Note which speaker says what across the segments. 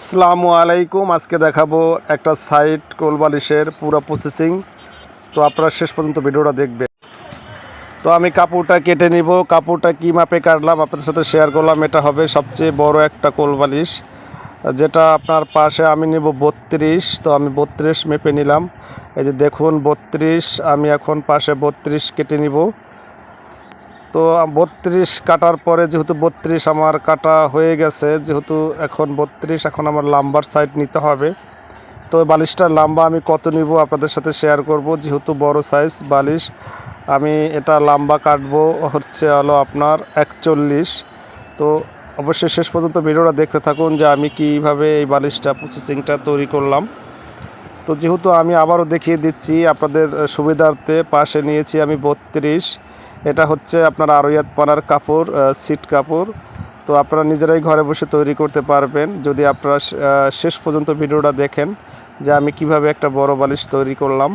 Speaker 1: আসসালামু আলাইকুম। আজকে দেখাবো একটা সাইট কোলবালিশের পুরো প্রসেসিং তো আপনারা শেষ পর্যন্ত ভিডিওটা দেখবেন। তো আমি কাপড়টা কেটে নিব। কাপড়টা কী মাপে কাটলাম আপনাদের সাথে শেয়ার করলাম। এটা হবে সবচেয়ে বড় একটা কোলবালিশ যেটা আপনার পাশে আমি নেব বত্রিশ। তো আমি বত্রিশ মেপে নিলাম। এই যে দেখুন, বত্রিশ। আমি এখন পাশে বত্রিশ কেটে নিব। তো বত্রিশ কাটার পরে যেহেতু বত্রিশ আমার কাটা হয়ে গেছে, যেহেতু এখন বত্রিশ, এখন আমার লাম্বার সাইড নিতে হবে। তো বালিশটার লাম্বা আমি কত নিব আপনাদের সাথে শেয়ার করব, যেহেতু বড় সাইজ বালিশ। আমি এটা লাম্বা কাটবো, হচ্ছে হলো আপনার একচল্লিশ। তো অবশ্যই শেষ পর্যন্ত ভিডিওটা দেখতে থাকুন যে আমি কীভাবে এই বালিশটা প্রসেসিংটা তৈরি করলাম। তো যেহেতু আমি আবারও দেখিয়ে দিচ্ছি আপনাদের সুবিধার্থে, পাশে নিয়েছি আমি বত্রিশ। এটা হচ্ছে আপনার আরয়াত পানার কাপড় সিট কাপড়। তো আপনারা নিজেরাই ঘরে বসে তৈরি করতে পারবেন। যদি আপনারা শেষ পর্যন্ত ভিডিওটা দেখেন যে আমি কীভাবে একটা বড় বালিশ তৈরি করলাম।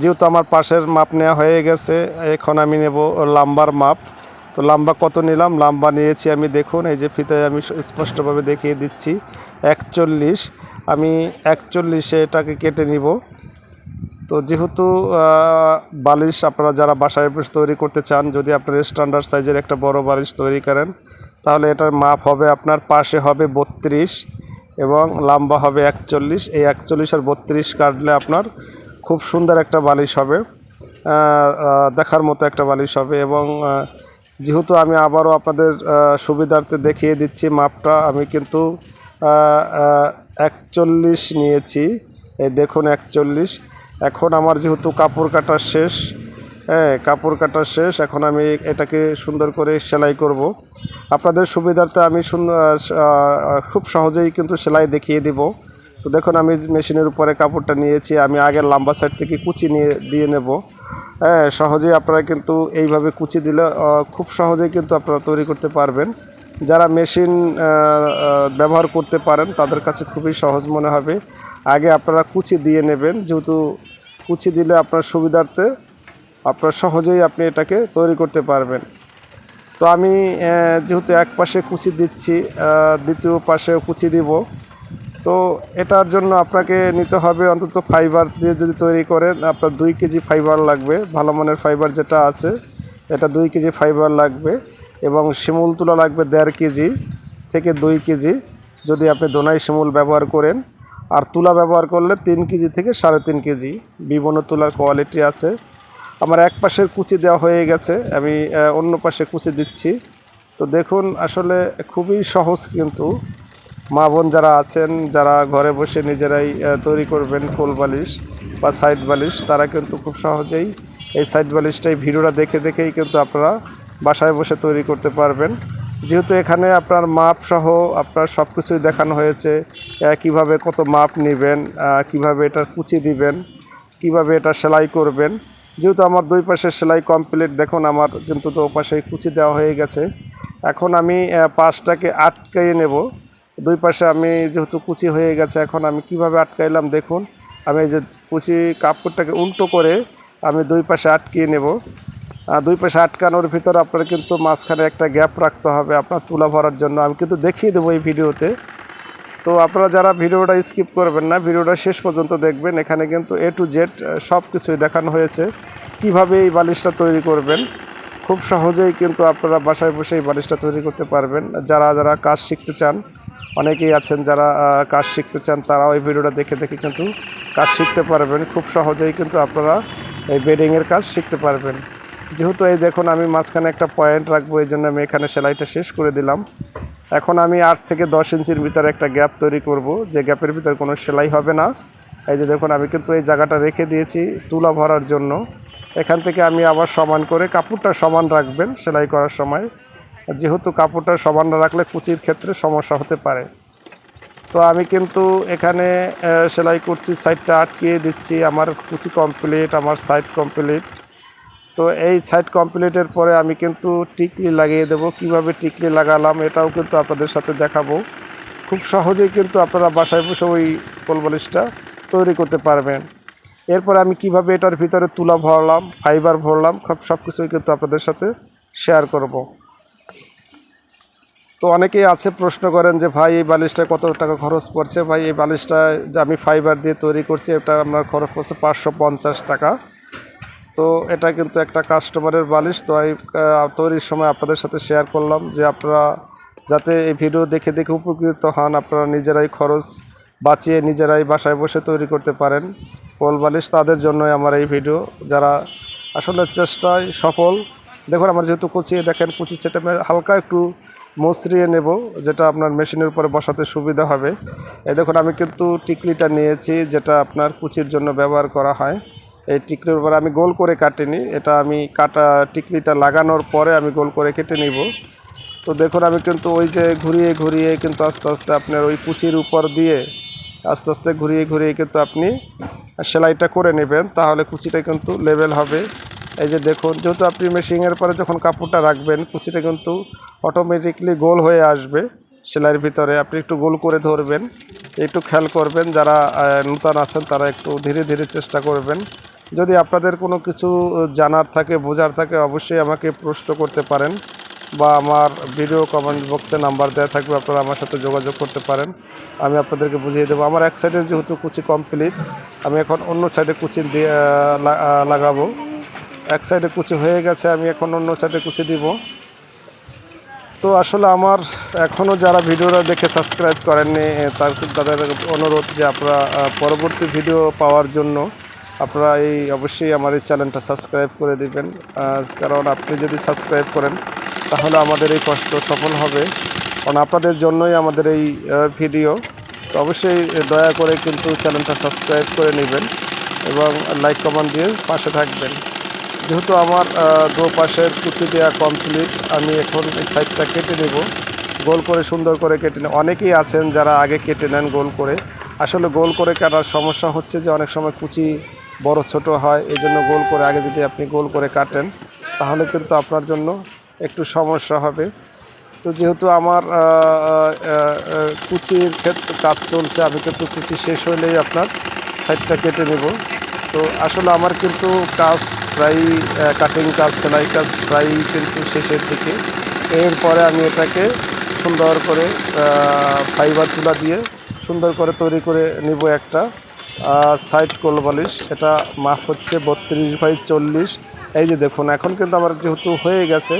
Speaker 1: যেহেতু আমার পাশের মাপ নেওয়া হয়ে গেছে, এখন আমি নেব লাম্বার মাপ। তো লাম্বা কত নিলাম? লাম্বা নিয়েছি আমি, দেখুন, এই যে ফিতায় আমি স্পষ্টভাবে দেখিয়ে দিচ্ছি, একচল্লিশ। আমি একচল্লিশে এটাকে কেটে নিব। তো যেহেতু বালিশ আপনারা যারা বাসায় বসে তৈরি করতে চান, যদি আপনার স্ট্যান্ডার্ড সাইজের একটা বড় বালিশ তৈরি করেন, তাহলে এটার মাপ হবে আপনার পাশে হবে বত্রিশ এবং লম্বা হবে একচল্লিশ। এই একচল্লিশ আর বত্রিশ কাটলে আপনার খুব সুন্দর একটা বালিশ হবে দেখার মতো একটা বালিশ হবে এবং যেহেতু আমি আবারও আপনাদের সুবিধার্থে দেখিয়ে দিচ্ছি মাপটা, আমি কিন্তু একচল্লিশ নিয়েছি। এই দেখুন একচল্লিশ। এখন আমার যেহেতু কাপড় কাটা শেষ হ্যাঁ কাপড় কাটা শেষ, এখন আমি এটাকে সুন্দর করে সেলাই করব। আপনাদের সুবিধার্থে আমি খুব সহজেই কিন্তু সেলাই দেখিয়ে দিব। তো দেখুন, আমি মেশিনের উপরে কাপড়টা নিয়েছি, আমি আগের লম্বা সাইড থেকে কুচি নিয়ে, দিয়ে নেব। হ্যাঁ সহজেই আপনারা কিন্তু এইভাবে কুচি দিলে খুব সহজেই কিন্তু আপনারা তৈরি করতে পারবেন। যারা মেশিন ব্যবহার করতে পারেন, তাদের কাছে খুবই সহজ মনে হবে। আগে আপনারা কুচি দিয়ে নেবেন, যেহেতু কুচি দিলে আপনার সুবিধার্থে আপনার সহজেই আপনি এটাকে তৈরি করতে পারবেন। তো আমি যেহেতু এক পাশে কুচি দিচ্ছি দ্বিতীয় পাশেও কুচি দিব। তো এটার জন্য আপনাকে নিতে হবে অন্তত ফাইবার দিয়ে যদি তৈরি করেন, আপনার দুই কেজি ফাইবার লাগবে, ভালো মানের ফাইবার যেটা আছে, এটা দুই কেজি ফাইবার লাগবে এবং শিমুল তুলা লাগবে দেড় কেজি থেকে দুই কেজি। যদি আপনি দোনাই শিমুল ব্যবহার করেন আর তুলা ব্যবহার করলে তিন কেজি থেকে সাড়ে তিন কেজি বিভিন্ন তুলার কোয়ালিটি আছে। আমার এক পাশের কুচি দেওয়া হয়ে গেছে, আমি অন্য পাশে কুচি দিচ্ছি। তো দেখুন, আসলে খুবই সহজ কিন্তু। মা বোন যারা আছেন, যারা ঘরে বসে নিজেরাই তৈরি করবেন কোল বালিশ বা সাইড বালিশ, তারা কিন্তু খুব সহজেই এই সাইড বালিশটাই ভিডিওটা দেখে দেখেই কিন্তু আপনারা বাসায় বসে তৈরি করতে পারবেন। যেহেতু এখানে আপনার মাপ সহ আপনার সব কিছুই দেখানো হয়েছে কীভাবে কত মাপ নেবেন কীভাবে এটা কুচি দিবেন, কীভাবে এটা সেলাই করবেন। যেহেতু আমার দুই পাশে সেলাই কমপ্লিট দেখুন আমার কিন্তু তো পাশে কুচি দেওয়া হয়ে গেছে। এখন আমি পাশটাকে আটকাইয়ে নেব। দুই পাশে আমি যেহেতু কুচি হয়ে গেছে, এখন আমি কীভাবে আটকাইলাম দেখুন। আমি এই যে কুচি কাপড়টাকে উল্টো করে আমি দুই পাশে আটকিয়ে নেব। দুই পাশে আটকানোর ভিতরে আপনার কিন্তু মাঝখানে একটা গ্যাপ রাখতে হবে আপনার তুলা ভরার জন্য। আমি কিন্তু দেখিয়ে দেবো এই ভিডিওতে। তো আপনারা যারা ভিডিওটা স্কিপ করবেন না, ভিডিওটা শেষ পর্যন্ত দেখবেন। এখানে কিন্তু এ টু জেড সব কিছুই দেখানো হয়েছে। কীভাবে এই বালিশটা তৈরি করবেন? খুব সহজেই কিন্তু আপনারা বাসায় বসে এই বালিশটা তৈরি করতে পারবেন। যারা যারা কাজ শিখতে চান, অনেকেই আছেন যারা কাজ শিখতে চান, তারাও এই ভিডিওটা দেখে দেখে কিন্তু কাজ শিখতে পারবেন। খুব সহজেই কিন্তু আপনারা এই বেডিংয়ের কাজ শিখতে পারবেন। যেহেতু এই দেখুন, আমি মাঝখানে একটা পয়েন্ট রাখব, এই জন্য আমি এখানে সেলাইটা শেষ করে দিলাম। এখন আমি আট থেকে দশ ইঞ্চির ভিতরে একটা গ্যাপ তৈরি করব, যে গ্যাপের ভিতরে কোনো সেলাই হবে না। এই যে দেখুন, আমি কিন্তু এই জায়গাটা রেখে দিয়েছি তুলা ভরার জন্য। এখান থেকে আমি আবার সমান করে কাপড়টা সমান রাখবেন সেলাই করার সময়। যেহেতু কাপড়টা সমান না রাখলে কুচির ক্ষেত্রে সমস্যা হতে পারে। তো আমি কিন্তু এখানে সেলাই করছি সাইডটা আটকিয়ে দিচ্ছি। আমার কুচি কমপ্লিট আমার সাইড কমপ্লিট তো এই সাইড কমপ্লিটের পরে আমি কিন্তু টিকলি লাগিয়ে দেবো। কীভাবে টিকলি লাগালাম এটাও কিন্তু আপনাদের সাথে দেখাবো। খুব সহজেই কিন্তু আপনারা বাসায় বসে ওই কোলবালিশটা তৈরি করতে পারবেন। এরপরে আমি কীভাবে এটার ভিতরে তুলা ভরলাম ফাইবার ভরলাম, সব সব কিছুই কিন্তু আপনাদের সাথে শেয়ার করব। তো অনেকেই আছে প্রশ্ন করেন যে, ভাই, এই বালিশটা কত টাকা খরচ পড়ছে? ভাই, এই বালিশটা যে আমি ফাইবার দিয়ে তৈরি করছি, এটা আপনার খরচ পড়ছে পাঁচশো পঞ্চাশ টাকা। তো এটা কিন্তু একটা কাস্টমারের বালিশ। তো এই তৈরির সময় আপনাদের সাথে শেয়ার করলাম যে আপনারা যাতে এই ভিডিও দেখে দেখে উপকৃত হন, আপনারা নিজেরাই খরচ বাঁচিয়ে নিজেরাই বাসায় বসে তৈরি করতে পারেন। কোল বালিশ তাদের জন্যই আমার এই ভিডিও যারা আসলে চেষ্টায় সফল, দেখুন আমার যেহেতু কুচিয়ে দেখেন কুচি সেটা হালকা একটু মসৃয়ে নেব, যেটা আপনার মেশিনের উপরে বসাতে সুবিধা হবে। এই দেখুন, আমি কিন্তু টিকলিটা নিয়েছি, যেটা আপনার কুচির জন্য ব্যবহার করা হয়। এই টিকলির উপরে আমি গোল করে কাটিনি। এটা আমি কাটা টিকলিটা লাগানোর পরে আমি গোল করে কেটে নিব। তো দেখুন, আমি কিন্তু ওই যে ঘুরিয়ে ঘুরিয়ে কিন্তু আস্তে আস্তে আপনার ওই কুচির উপর দিয়ে আস্তে আস্তে ঘুরিয়ে ঘুরিয়ে কিন্তু আপনি সেলাইটা করে নেবেন। তাহলে কুচিটা কিন্তু লেভেল হবে। এই যে দেখুন, যেহেতু আপনি মেশিনের পরে যখন কাপড়টা রাখবেন, কুচিটা কিন্তু অটোমেটিকলি গোল হয়ে আসবে। সেলাইয়ের ভিতরে আপনি একটু গোল করে ধরবেন। একটু খেয়াল করবেন, যারা নূতন আছেন তারা একটু ধীরে ধীরে চেষ্টা করবেন। যদি আপনাদের কোনো কিছু জানার থাকে, বোঝার থাকে, অবশ্যই আমাকে প্রশ্ন করতে পারেন বা আমার ভিডিও কমেন্ট বক্সে নাম্বার দেওয়া থাকবে, আপনারা আমার সাথে যোগাযোগ করতে পারেন। আমি আপনাদেরকে বুঝিয়ে দেবো। আমার এক সাইডের যেহেতু কুচি কমপ্লিট আমি এখন অন্য সাইডে কুচি দিয়ে লাগাবো। এক সাইডে কুচি হয়ে গেছে, আমি এখন অন্য সাইডে কুচি দিব। তো আসলে আমার এখনও যারা ভিডিওটা দেখে সাবস্ক্রাইব করেননি, তার তাদের অনুরোধ যে আপনারা পরবর্তী ভিডিও পাওয়ার জন্য আপনারা এই অবশ্যই আমার এই চ্যানেলটা সাবস্ক্রাইব করে দিবেন। কারণ আপনি যদি সাবস্ক্রাইব করেন তাহলে আমাদের এই কষ্ট সফল হবে। কারণ আপনাদের জন্যই আমাদের এই ভিডিও। তো অবশ্যই দয়া করে কিন্তু চ্যানেলটা সাবস্ক্রাইব করে নেবেন এবং লাইক কমেন্ট দিয়ে পাশে থাকবেন। যেহেতু আমার আহ, দু পাশের কুচি দেওয়া কমপ্লিট আমি এখন এই সাইডটা কেটে নেব। গোল করে সুন্দর করে কেটে নেব অনেকেই আছেন যারা আগে কেটে নেন গোল করে। আসলে গোল করে কাটার সমস্যা হচ্ছে যে অনেক সময় কুচি বড় ছোট হয়, এই জন্য গোল করে আগে যদি আপনি গোল করে কাটেন, তাহলে কিন্তু আপনার জন্য একটু সমস্যা হবে। তো যেহেতু আমার কুচির ক্ষেত্রে কাজ চলছে, আমি কিন্তু কুচি শেষ হলেই আপনার সাইডটা কেটে নেব। তো আসলে আমার কিন্তু কাজ প্রায় কাটিং কাজ, সেলাই কাজ প্রায় কিন্তু শেষের দিকে। এরপরে আমি এটাকে সুন্দর করে ফাইবার তুলা দিয়ে সুন্দর করে তৈরি করে নিব একটা। সাইড কোল বালিশ। এটা মাপ হচ্ছে বত্রিশ বাই চল্লিশ। এই যে দেখুন, এখন কিন্তু আমার যেহেতু হয়ে গেছে,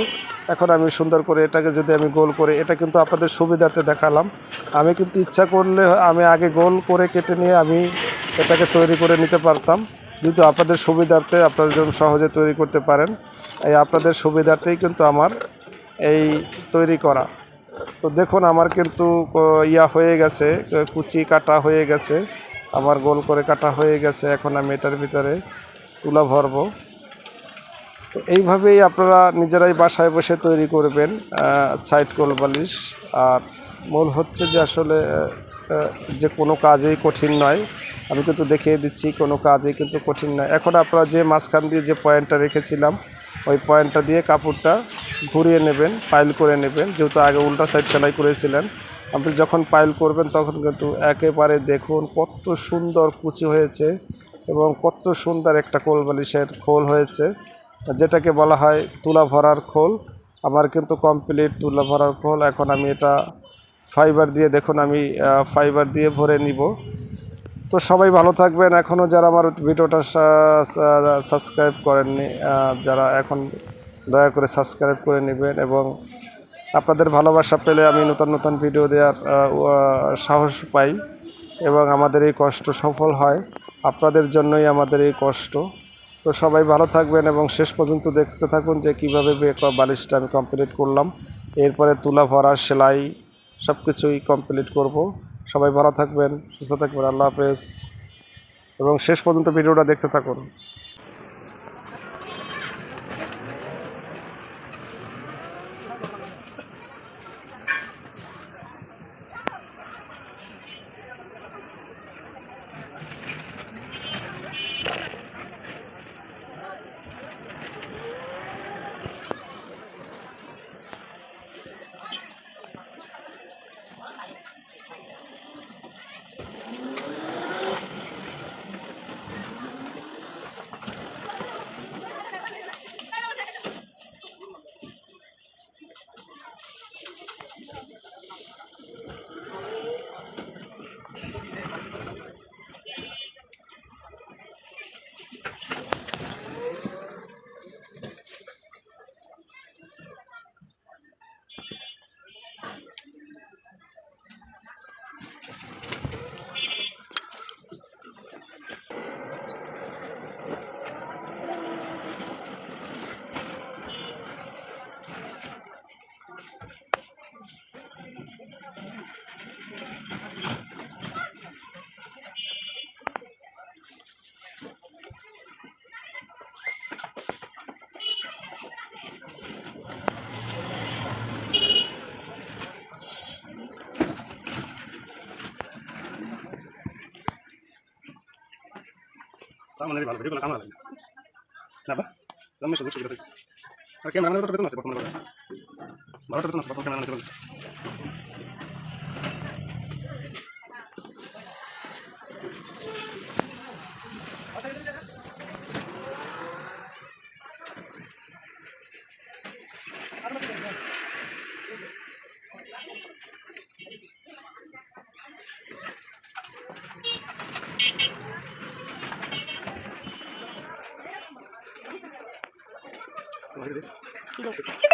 Speaker 1: এখন আমি সুন্দর করে এটাকে যদি আমি গোল করে, এটা কিন্তু আপনাদের সুবিধাতে দেখালাম। আমি কিন্তু ইচ্ছা করলে আমি আগে গোল করে কেটে নিয়ে আমি এটাকে তৈরি করে নিতে পারতাম। কিন্তু আপনাদের সুবিধার্থে আপনারা যেন সহজে তৈরি করতে পারেন, এই আপনাদের সুবিধার্থেই কিন্তু আমার এই তৈরি করা। তো দেখুন, আমার কিন্তু ইয়া হয়ে গেছে, কুচি কাটা হয়ে গেছে। আমার গোল করে কাটা হয়ে গেছে, এখন আমি এটার ভিতরে তুলা ভরবো। তো এইভাবেই আপনারা নিজেরাই বাসায় বসে তৈরি করবেন সাইড কোল বালিশ। আর মূল হচ্ছে যে আসলে যে কোনো কাজেই কঠিন নয়। আমি কিন্তু দেখিয়ে দিচ্ছি, কোনো কাজেই কিন্তু কঠিন নয়। এখন আপনারা যে মাঝখান দিয়ে যে পয়েন্টটা রেখেছিলাম, ওই পয়েন্টটা দিয়ে কাপড়টা ঘুরিয়ে নেবেন পাইল করে নেবেন। যেহেতু আগে উল্টা সাইড সেলাই করেছিলেন আপনি যখন পাইল করবেন, তখন কিন্তু একেবারে দেখুন কত সুন্দর কুচি হয়েছে এবং কত সুন্দর একটা কোল বালিশের খোল হয়েছে। যেটাকে বলা হয় তুলা ভরার খোল। আমার কিন্তু কমপ্লিট তুলা ভরার খোল। এখন আমি এটা ফাইবার দিয়ে দেখুন আমি ফাইবার দিয়ে ভরে নিব। তো সবাই ভালো থাকবেন। এখনও যারা আমার ভিডিওটা সাবস্ক্রাইব করেননি যারা এখন দয়া করে সাবস্ক্রাইব করে নেবেন এবং আপনাদের ভালোবাসা পেলে আমি নতুন নতুন ভিডিও দেওয়ার সাহস পাই এবং আমাদের এই কষ্ট সফল হয়। আপনাদের জন্যই আমাদের এই কষ্ট। তো সবাই ভালো থাকবেন এবং শেষ পর্যন্ত দেখতে থাকুন যে কীভাবে বালিশটা আমি কমপ্লিট করলাম। এরপরে তুলা ভরা, সেলাই সব কিছুই কমপ্লিট করব। সবাই ভালো থাকবেন, সুস্থ থাকবেন, আল্লাহ হাফেজ। এবং শেষ পর্যন্ত ভিডিওটা দেখতে থাকুন।
Speaker 2: আমাদের ভালো ভিডিওগুলো কামড়া লাগে না বা আমি সুযোগ সুবিধা পেয়েছি আর ক্যামেরা তো বেতন আছে